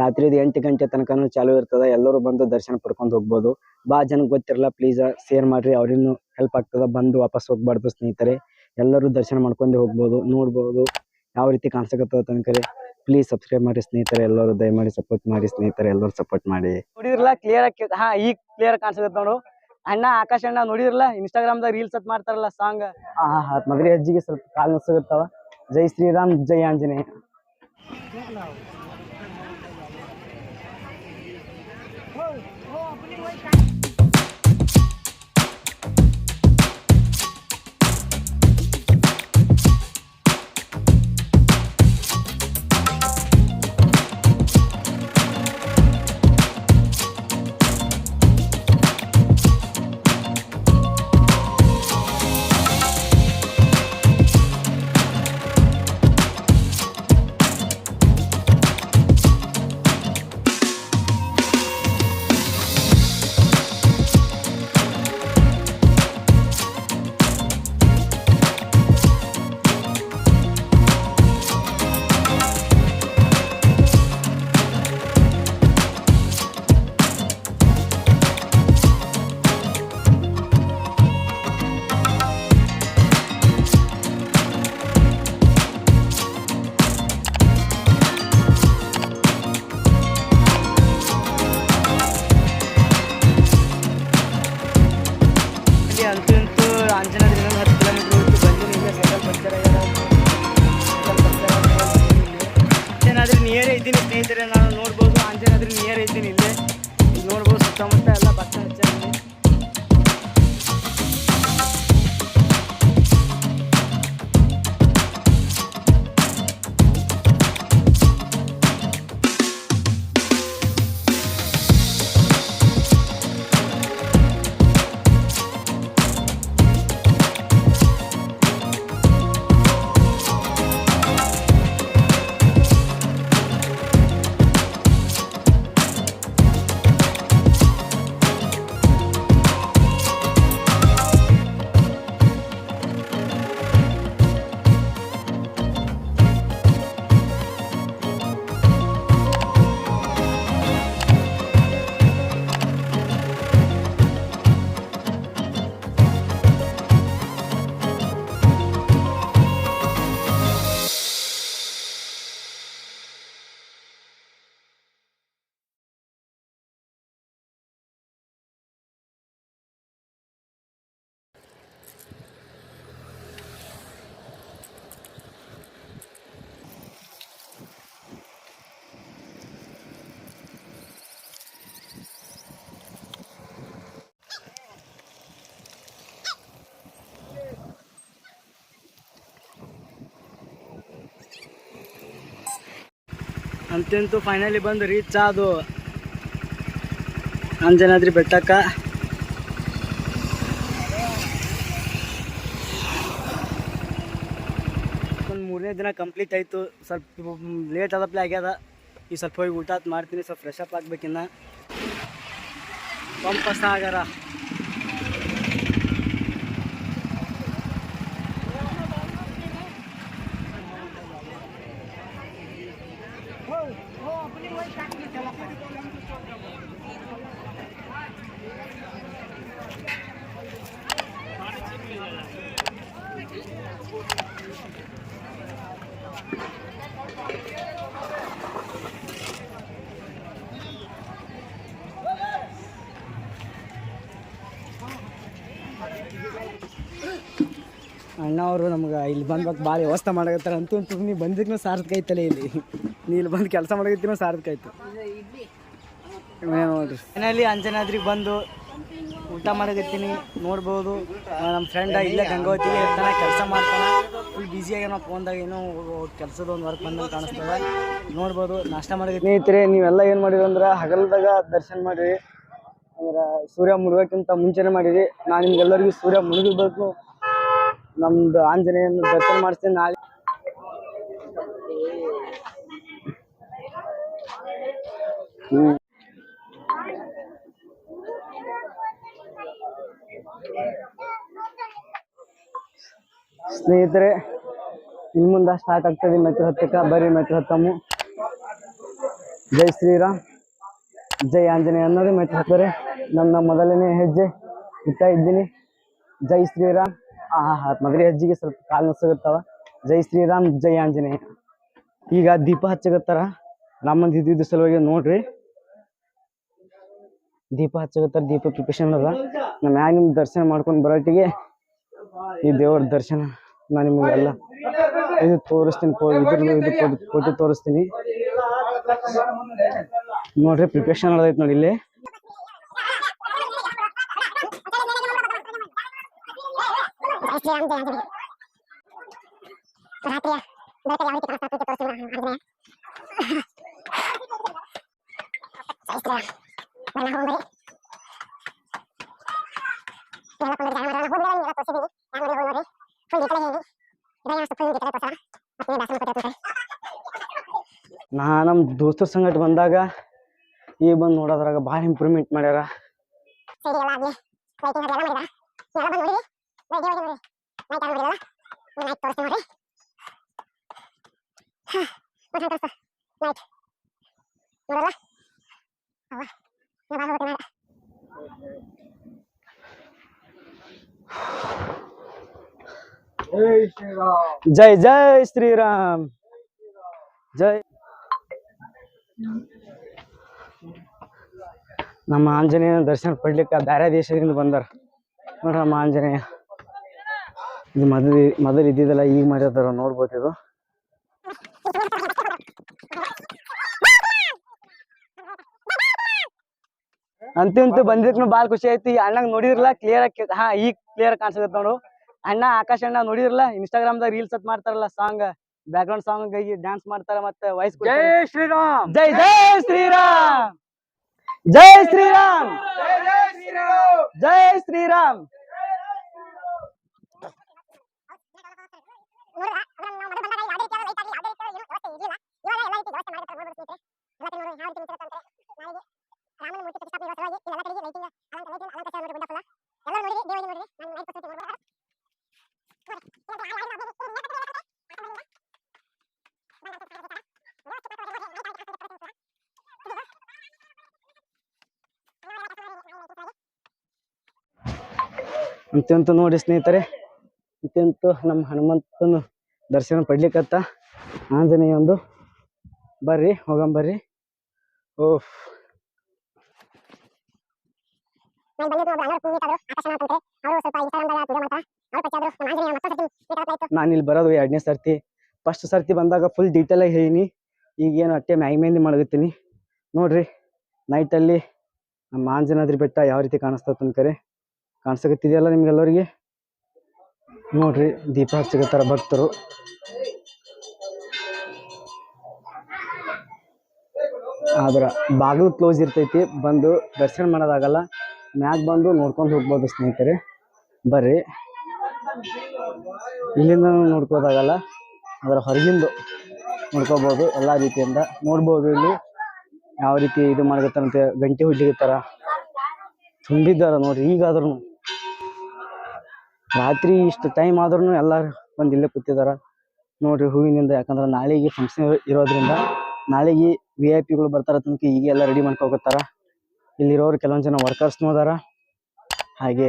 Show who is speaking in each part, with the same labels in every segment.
Speaker 1: ರಾತ್ರಿದ ಎಂಟು ಗಂಟೆ ತನಕನೂ ಚಾಲು ಇರ್ತದ. ಎಲ್ಲರೂ ಬಂದು ದರ್ಶನ ಪಡ್ಕೊಂಡು ಹೋಗ್ಬೋದು. ಭಾಳ ಜನಕ್ಕೆ ಗೊತ್ತಿರಲ್ಲ ಪ್ಲೀಸ್ ಶೇರ್ ಮಾಡ್ರಿ. ಅವ್ರಿನ್ನು ಹೆಲ್ಪ್ ಆಗ್ತದ. ಬಂದು ವಾಪಸ್ ಹೋಗ್ಬಾರ್ದು ಸ್ನೇಹಿತರೆ. ಎಲ್ಲರೂ ದರ್ಶನ ಮಾಡ್ಕೊಂಡು ಹೋಗ್ಬೋದು. ನೋಡ್ಬೋದು. ಯಾವ ರೀತಿ ಕಾಣಿಸಕತ್ತದ ತನಕ ಪ್ಲೀಸ್ ಸಬ್ಸ್ಕ್ರೈಬ್ ಮಾಡಿ ಸ್ನೇಹಿತರೆ. ಎಲ್ಲರೂ ದಯಮಾಡಿ ಸಪೋರ್ಟ್ ಮಾಡಿ ಸ್ನೇಹಿತರೆ. ಎಲ್ಲರೂ ಸಪೋರ್ಟ್ ಮಾಡಿ.
Speaker 2: ನೋಡಿದ್ರಲ್ಲ ಕ್ಲಿಯರ್ ಆಗಿ ಹಾ ಈಗ ಕ್ಲಿಯರ್ ಕಾಣಿಸ್ತದೆ ನೋಡು. ಅಣ್ಣ ಆಕಾಶ ಅಣ್ಣ ನೋಡಿದ್ರಲ್ಲ ಇನ್ಸ್ಟಾಗ್ರಾಮ್ ದಾಗ ರೀಲ್ಸ್ ಅತ್ ಮಾಡ್ತಾರಲ್ಲ ಸಾಂಗ್
Speaker 1: ಮಗರಿ ಅಜ್ಜಿಗೆ ಸ್ವಲ್ಪ ಕಾಲು ಸಿಗುತ್ತವ ಜೈ ಶ್ರೀರಾಮ್ ಜೈ ಆಂಜನೇಯ.
Speaker 2: ನೋಡ್ಬೋದು ನಿಯರ್ ಐತಿ ಇಲ್ಲಿ? ನೋಡ್ಬೋದು ಸುತ್ತಮುತ್ತ ಎಲ್ಲ. ಅಂತಂತೂ ಫೈನಲಿ ಬಂದು ರೀಚ್ ಅದು ಅಂಜನಾದ್ರಿ ಬೆಟ್ಟಕ್ಕ. ಒಂದು ಮೂರನೇ ದಿನ ಕಂಪ್ಲೀಟ್ ಆಯಿತು. ಸ್ವಲ್ಪ ಲೇಟ್ ಆದಪ್ಲೆ ಆಗ್ಯದ. ಈ ಸ್ವಲ್ಪ ಹೋಗಿ ಊಟ ಮಾಡ್ತೀನಿ, ಸ್ವಲ್ಪ ಫ್ರೆಶ್ ಅಪ್ ಆಗ್ಬೇಕಿನ್ನ. ಪಂಪ ಆಗ್ಯಾರ ಅಣ್ಣ ಅವರು ನಮ್ಗೆ ಇಲ್ಲಿ ಬಂದ್ಬೇಕು ಭಾಳ ವ್ಯವಸ್ಥೆ ಮಾಡಕತ್ತಾರ ಅಂತೂ ಅಂತೂ ನೀ ಬಂದಿದ್ನೂ ಸಾರ್ಥಕ ಐತಲ್ಲ ಇಲ್ಲಿ. ನೀ ಇಲ್ಲಿ ಬಂದು ಕೆಲಸ ಮಾಡಕತ್ತಿನೂ ಸಾರ್ಥಕ ಆಯ್ತು ನೋಡ್ರಿ ಫೈನಲಿ ಅಂಜನಾದ್ರಿಗೆ ಬಂದು ಊಟ ಮಾಡಕತ್ತೀನಿ ನೋಡ್ಬೋದು. ನಮ್ಮ ಫ್ರೆಂಡ್ ಇಲ್ಲೇ ಗಂಗೋತಿಗೆ ಇರ್ತಾನೆ, ಕೆಲಸ ಮಾಡ್ತಾನೆ. ಫುಲ್ ಬ್ಯುಸಿ ಆಗ್ಯಾನ ಫೋನ್ದಾಗ ಏನೋ ಕೆಲಸದ ಒಂದು ವರ್ಕ್ ಬಂದಂಗೆ ಕಾಣಿಸ್ತದ. ನೋಡ್ಬೋದು, ನಾಷ್ಟ ಮಾಡಕತ್ತೀನಿ
Speaker 1: ಸ್ನೇಹಿತರೆ, ನೀವೆಲ್ಲ ಏನು ಮಾಡಿರಿ ಅಂದ್ರೆ ಹಗಲದಾಗ ದರ್ಶನ ಮಾಡಿರಿ. ಅಂದ್ರೆ ಸೂರ್ಯ ಮುಳುಗಕ್ಕಿಂತ ಮುಂಚೆನೆ ಮಾಡಿರಿ. ನಾನು ನಿಮ್ಗೆಲ್ಲರಿಗೂ ಸೂರ್ಯ ಮುಳುಗಬೇಕು ನಮ್ದು ಆಂಜನೇಯನ ದರ್ಶನ ಮಾಡಿಸ್ತೀನಿ ನಾಳೆ. ಹ್ಮ್. ಸ್ನೇಹಿತರೆ, ಇನ್ ಮುಂದೆ ಸ್ಟಾರ್ಟ್ ಆಗ್ತದೆ ಮೆಟ್ರೋ ಹತ್ತಕ್ಕ ಬರೀ ಮೆಟ್ರೋ ಹತ್ತಮ್ಮು ಜೈ ಶ್ರೀರಾಮ್, ಜೈ ಆಂಜನೇಯ ಅನ್ನೋದು ಮೆಟ್ರ ಹತ್ತರೆ ನನ್ನ ಮೊದಲನೇ ಹೆಜ್ಜೆ ಇಟ್ಟ ಇದ್ದೀನಿ. ಜೈ ಶ್ರೀರಾಮ್. ಆ ಮೊದಲೇ ಹೆಜ್ಜೆಗೆ ಸ್ವಲ್ಪ ಕಾಲು ನುಸ್ಸಾಗತ್ತಾವ ಜೈ ಶ್ರೀರಾಮ್, ಜೈ ಆಂಜನೇಯ. ಈಗ ದೀಪ ಹಚ್ಚಗತ್ತಾರ ರಾಮನ್ ಇದ್ದಿದ್ದು ಸಲುವಾಗಿ ನೋಡ್ರಿ. ದೀಪ ಹಚ್ಚಗತ್ತಾರ ದೀಪ ಪ್ರಿಪೇಷನ್ ಅದ. ನಮ್ಮ ಮ್ಯಾಗ ನಿಮ್ ದರ್ಶನ ಮಾಡ್ಕೊಂಡು ಬರೋಟಿಗೆ ಈ ದೇವ್ರ ದರ್ಶನ. ನಾನು ನಿಮಗೆಲ್ಲ ಇದು ತೋರಿಸ್ತೀನಿ ಇದ್ರದ್ದು ಇದು ಫೋಟೋ ತೋರಿಸ್ತೀನಿ. ನೋಡ್ರಿ ಪ್ರಿಪ್ರೇಷನ್ ಐತಿ ನೋಡಿ ಇಲ್ಲಿ. ನಾ ನಮ್ಮ ದೋಸ್ತರ ಸಂಗಟ ಬಂದಾಗ ಈಗ ಬಂದು ನೋಡೋದ್ರಾಗ ಭಾಳ ಇಂಪ್ರೂವ್ಮೆಂಟ್ ಮಾಡ್ಯಾರ. ಜೈ ಜೈ ಶ್ರೀರಾಮ್. ಜೈ. ನಮ್ಮ ಆಂಜನೇಯನ ದರ್ಶನ ಪಡ್ಲಿಕ್ಕೆ ಬೇರೆ ದೇಶದಿಂದ ಬಂದಾರ. ನೋಡ್ರಿ ನಮ್ಮ ಆಂಜನೇಯ. ಇದು ಮೊದಲು ಮೊದಲು ಇದ್ದಿದ್ದಲ್ಲ ಈಗ ಮಾಡಿರ್ತಾರ ನೋಡ್ಬೋದು ಇದು. ಅಂತೂ ಬಂದಿದ್ನು ಭಾಳ ಖುಷಿ ಆಯ್ತು. ಈ ಅಣ್ಣಂಗ್ ನೋಡಿದ್ರಲ್ಲ ಕ್ಲಿಯರ್ ಆಗಿ ಹಾ, ಈಗ ಕ್ಲಿಯರ್ ಕಾಣಿಸ್ತೈತೆ ನೋಡು. ಅಣ್ಣ, ಆಕಾಶ ಅಣ್ಣ ನೋಡಿದ್ರಲ್ಲ ಇನ್ಸ್ಟಾಗ್ರಾಮ್ದಾಗ ರೀಲ್ಸ್ ಅತ್ ಮಾಡ್ತಾರಲ್ಲ song background song dance ಮಾಡ್ತಾರೆ ಮತ್ತೆ ವಾಯ್ಸ್
Speaker 2: ಜೈ ಶ್ರೀರಾಮ್.
Speaker 1: ಜೈ ಜೈ ಶ್ರೀರಾಮ್. ಜೈ ಶ್ರೀರಾಮ್. ಜೈ ಶ್ರೀರಾಮ್. ಅಂತಂತೂ ನೋಡಿ ಸ್ನೇಹಿತರೆ ಇಂತಂತೂ ನಮ್ಮ ಹನುಮಂತನ ದರ್ಶನ ಪಡ್ಲಿಕ್ಕತ್ತ ಆಂಜನೇಯ ಒಂದು ಬರ್ರಿ ಹೋಗಂಬರ್ರಿ ಓಫ್ ನಾನು ಇಲ್ಲಿ ಬರೋದು ಎರಡನೇ ಸರ್ತಿ. ಫಸ್ಟ್ ಸರ್ತಿ ಬಂದಾಗ ಫುಲ್ ಡೀಟೇಲ್ ಆಗಿ ಹೇಳಿನಿ. ಈಗ ಏನು ಅಟ್ಟೆ ಮ್ಯಾಗಿ ಮೆಹಂದಿ ಮಾಡಕತ್ತೀನಿ. ನೋಡ್ರಿ ನೈಟಲ್ಲಿ ನಮ್ಮ ಆಂಜನಾದ್ರಿ ಬೆಟ್ಟ ಯಾವ ರೀತಿ ಕಾಣಿಸ್ತದೆ ಅನ್ಕರೆ ಕಾಣಿಸಕತ್ತಿದೆಯಲ್ಲ ನಿಮ್ಗೆಲ್ಲರಿಗೆ? ನೋಡ್ರಿ, ದೀಪ ಹಚ್ಚಕತ್ತಾರ ಭಕ್ತರು. ಆದ್ರ ಬಾಗಿಲು ಕ್ಲೋಸ್ ಇರ್ತೈತಿ, ಬಂದು ದರ್ಶನ ಮಾಡೋದಾಗಲ್ಲ, ಮ್ಯಾಗ ಬಂದು ನೋಡ್ಕೊಂಡು ಹೋಗ್ಬೋದು ಸ್ನೇಹಿತರೆ. ಬರ್ರಿ. ಇಲ್ಲಿಂದ ನೋಡ್ಕೋದಾಗಲ್ಲ, ಅದರ ಹೊರಗಿಂದು ನೋಡ್ಕೋಬಹುದು ಎಲ್ಲಾ ರೀತಿಯಿಂದ ನೋಡ್ಬೋದು ಇಲ್ಲಿ. ಯಾವ ರೀತಿ ಇದು ಮಾಡ್ಕತ್ತಾರಂತೆ ಗಂಟೆ ಹೊಡ್ಲಿಕತ್ತಾರ ತುಂಬಿದ್ದಾರ ನೋಡ್ರಿ ಈಗಾದ್ರೂ ರಾತ್ರಿ ಇಷ್ಟು ಟೈಮ್ ಆದ್ರೂ ಎಲ್ಲಾರು ಬಂದು ಇಲ್ಲೇ ಕೂತಿದಾರ. ನೋಡ್ರಿ ಹೂವಿನಿಂದ, ಯಾಕಂದ್ರೆ ನಾಳೆಗೆ ಫಂಕ್ಷನ್ ಇರೋದ್ರಿಂದ ನಾಳೆಗೆ ವಿ ಐ ಪಿಗಳು ಬರ್ತಾರ ತನಕ ಈಗ ಎಲ್ಲ ರೆಡಿ ಇಲ್ಲಿ ಇಲ್ಲಿರೋರು ಕೆಲವೊಂದ್ ಜನ ವರ್ಕರ್ಸ್ನೂ ಅದಾರ. ಹಾಗೆ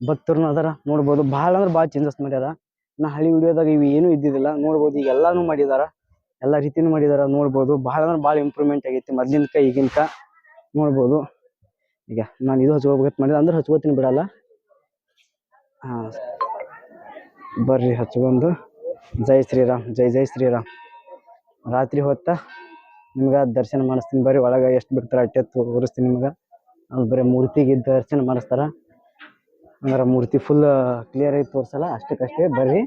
Speaker 1: ಭಕ್ತರ್ನು ಅದಾರ. ನೋಡ್ಬೋದು ಭಾಳ ಅಂದ್ರೆ ಭಾಳ ಚೇಂಜಸ್ ಮಾಡ್ಯಾರ. ನಾ ಹಳಿ ವಿಡಿಯೋದಾಗ ಇವು ಏನೂ ಇದ್ದಿದ್ದಿಲ್ಲ. ನೋಡ್ಬೋದು ಈಗ ಎಲ್ಲಾನು ಮಾಡಿದಾರ. ಎಲ್ಲ ರೀತಿನೂ ಮಾಡಿದಾರ. ನೋಡ್ಬೋದು ಭಾಳ ಅಂದ್ರೆ ಭಾಳ ಇಂಪ್ರೂವ್ಮೆಂಟ್ ಆಗೈತಿ ಮೊದ್ಲಿನ್ಕ, ಈಗಿನ್ಕ. ನೋಡ್ಬೋದು. ಈಗ ನಾನು ಇದು ಹಚ್ಕೋಬೇಕಂತ ಮಾಡಿದೆ ಅಂದ್ರೆ ಹಚ್ಕೋತೀನಿ ಬಿಡಲ್ಲ. ಹಾ. ಬರ್ರಿ ಹಚ್ಕೊಂಡು ಜೈ ಶ್ರೀರಾಮ್, ಜೈ ಜೈ ಶ್ರೀರಾಮ್. ರಾತ್ರಿ ಹೊತ್ತ ನಿಮ್ಗೆ ದರ್ಶನ ಮಾಡಿಸ್ತೀನಿ. ಬರ್ರಿ ಒಳಗೆ ಎಷ್ಟು ಬಿಡ್ತಾರೆ ಅಟ್ಟೆ ತೋರಿಸ್ತೀನಿ ನಿಮ್ಗೆ. ಅಲ್ಲಿ ಬರೀ ಮೂರ್ತಿಗೆ ದರ್ಶನ ಮಾಡಿಸ್ತಾರೆ. ಅಂದ್ರೆ ಮೂರ್ತಿ ಫುಲ್ ಕ್ಲಿಯರ್ ಆಗಿ ತೋರ್ಸಲ್ಲ, ಅಷ್ಟಕ್ಕಷ್ಟೇ ಬರ್ರಿ.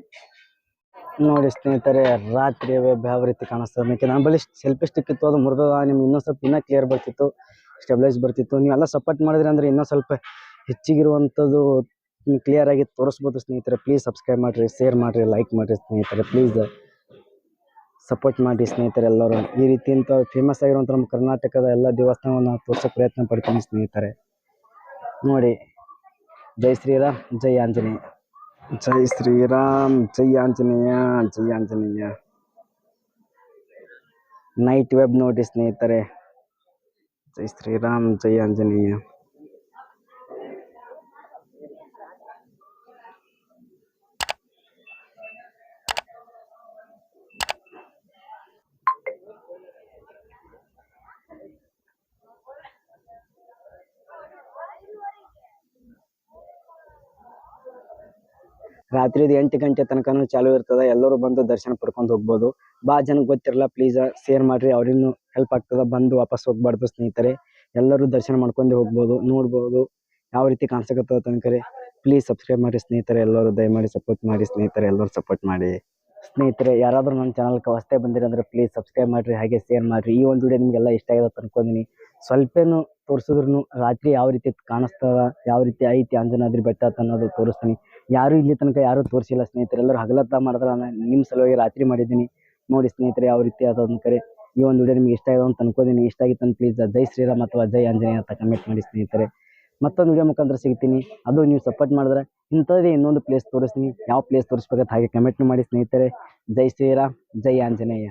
Speaker 1: ನೋಡಿ ಸ್ನೇಹಿತರೆ ರಾತ್ರಿ ಯಾವ ರೀತಿ ಕಾಣಿಸ್ತದೆ ಯಾಕೆ ನಾನು ಬಳಿ ಸೆಲ್ಫಿ ಸ್ಟಿಕ್ ಇತ್ತು, ಅದು ಮುರಿದ ನಿಮ್ಗೆ ಇನ್ನೂ ಸ್ವಲ್ಪ ಇನ್ನೂ ಕ್ಲಿಯರ್ ಬರ್ತಿತ್ತು ಸ್ಟೆಬಿಲೈಸ್ ಬರ್ತಿತ್ತು. ನೀವೆಲ್ಲ ಸಪೋರ್ಟ್ ಮಾಡಿದ್ರಿ ಅಂದ್ರೆ ಇನ್ನೂ ಸ್ವಲ್ಪ ಹೆಚ್ಚಿಗಿರುವಂಥದ್ದು ಕ್ಲಿಯರ್ ಆಗಿ ತೋರಿಸ್ಬೋದು ಸ್ನೇಹಿತರೆ ಪ್ಲೀಸ್ ಸಬ್ಸ್ಕ್ರೈಬ್ ಮಾಡಿರಿ ಶೇರ್ ಮಾಡಿರಿ ಲೈಕ್ ಮಾಡಿರಿ ಸ್ನೇಹಿತರೆ ಪ್ಲೀಸ್ ಸಪೋರ್ಟ್ ಮಾಡಿ ಸ್ನೇಹಿತರೆ ಎಲ್ಲರೂ. ಈ ರೀತಿ ಇಂಥ ಫೇಮಸ್ ಆಗಿರುವಂಥ ನಮ್ಮ ಕರ್ನಾಟಕದ ಎಲ್ಲ ದೇವಸ್ಥಾನವನ್ನು ತೋರಿಸೋ ಪ್ರಯತ್ನ ಪಡ್ತೀನಿ ಸ್ನೇಹಿತರೆ. ನೋಡಿ ಜೈ ಶ್ರೀರಾಮ್ ಜೈ ಆಂಜನೇಯ. ಜೈ ಶ್ರೀರಾಮ್ ಜೈ ಆಂಜನೇಯ ಜೈ ಆಂಜನೇಯ. ನೈಟ್ ವೆಬ್ ನೋಡಿ ಸ್ನೇಹಿತರೆ. ಜೈ ಶ್ರೀರಾಮ್ ಜೈ ಆಂಜನೇಯ. ರಾತ್ರಿ ಎಂಟು ಗಂಟೆ ತನಕನು ಚಾಲು ಇರ್ತದ. ಎಲ್ಲರೂ ಬಂದು ದರ್ಶನ ಪಡ್ಕೊಂಡು ಹೋಗ್ಬೋದು. ಭಾಳ ಜನಕ್ಕೆ ಗೊತ್ತಿರಲ್ಲ ಪ್ಲೀಸ್ ಶೇರ್ ಮಾಡ್ರಿ. ಅವ್ರಿಗೂ ಹೆಲ್ಪ್ ಆಗ್ತದ. ಬಂದು ವಾಪಸ್ ಹೋಗ್ಬಾರ್ದು ಸ್ನೇಹಿತರೆ. ಎಲ್ಲರೂ ದರ್ಶನ ಮಾಡ್ಕೊಂಡು ಹೋಗ್ಬೋದು. ನೋಡ್ಬೋದು. ಯಾವ ರೀತಿ ಕಾಣಿಸಕತ್ತದ ತನಕರೆ. ಪ್ಲೀಸ್ ಸಬ್ಸ್ಕ್ರೈಬ್ ಮಾಡಿ ಸ್ನೇಹಿತರೆ. ಎಲ್ಲರೂ ದಯಮಾಡಿ ಸಪೋರ್ಟ್ ಮಾಡಿ ಸ್ನೇಹಿತರೆ. ಎಲ್ಲರೂ ಸಪೋರ್ಟ್ ಮಾಡಿ. ಸ್ನೇಹಿತರೆ, ಯಾರಾದರೂ ನನ್ನ ಚಾನಲ್ಗೆ ಹೊಸ್ತೆ ಬಂದಿರಂದ್ರೆ ಪ್ಲೀಸ್ ಸಬ್ಸ್ಕ್ರೈಬ್ ಮಾಡಿರಿ, ಹಾಗೆ ಶೇರ್ ಮಾಡಿರಿ. ಈ ಒಂದು ವಿಡಿಯೋ ನಿಮಗೆಲ್ಲ ಇಷ್ಟ ಆಗಿದೆ ಅನ್ಕೊಂಡಿನಿ. ಸ್ವಲ್ಪೇನು ತೋರಿಸಿದ್ರು ರಾತ್ರಿ ಯಾವ ರೀತಿ ಕಾಣಿಸ್ತದ, ಯಾವ ರೀತಿ ಐತಿ, ಅಂಜನಾದ್ರಿ ಬೆಟ್ಟ ಅನ್ನೋದು ತೋರಿಸ್ತೀನಿ. ಯಾರು ಇಲ್ಲಿ ತನಕ ಯಾರು ತೋರಿಸಿಲ್ಲ ಸ್ನೇಹಿತರೆ. ಎಲ್ಲರೂ ಹಗಲತ್ತ ಮಾಡಿದ್ರೆ ನಿಮ್ಮ ಸಲುವಾಗಿ ರಾತ್ರಿ ಮಾಡಿದ್ದೀನಿ. ನೋಡಿ ಸ್ನೇಹಿತರೆ, ಯಾವ ರೀತಿ ಅದೊಂದು ಕರೆ ಈ ಒಂದು ವಿಡಿಯೋ ನಿಮ್ಗೆ ಇಷ್ಟ ಆಗಿದೆ ಅಂತ ಅನ್ಕೋತೀನಿ. ಇಷ್ಟ ಆಗಿತ್ತು ಅಂತ ಪ್ಲೀಸ್ ಜೈ ಶ್ರೀರಾಮ್ ಅಥವಾ ಜೈ ಆಂಜನೇಯ ಅಂತ ಕಮೆಂಟ್ ಮಾಡಿ ಸ್ನೇಹಿತರೆ. ಮತ್ತೊಂದು ವಿಡಿಯೋ ಮುಖಾಂತರ ಸಿಗ್ತೀನಿ. ಅದು ನೀವು ಸಪೋರ್ಟ್ ಮಾಡಿದ್ರೆ ಇಂಥದ್ದೇ ಇನ್ನೊಂದು ಪ್ಲೇಸ್ ತೋರಿಸ್ತೀನಿ. ಯಾವ ಪ್ಲೇಸ್ ತೋರಿಸ್ಬೇಕಂತ ಹಾಗೆ ಕಮೆಂಟ್ ಮಾಡಿ ಸ್ನೇಹಿತರೆ. ಜೈ ಶ್ರೀರಾಮ್, ಜೈ ಆಂಜನೇಯ.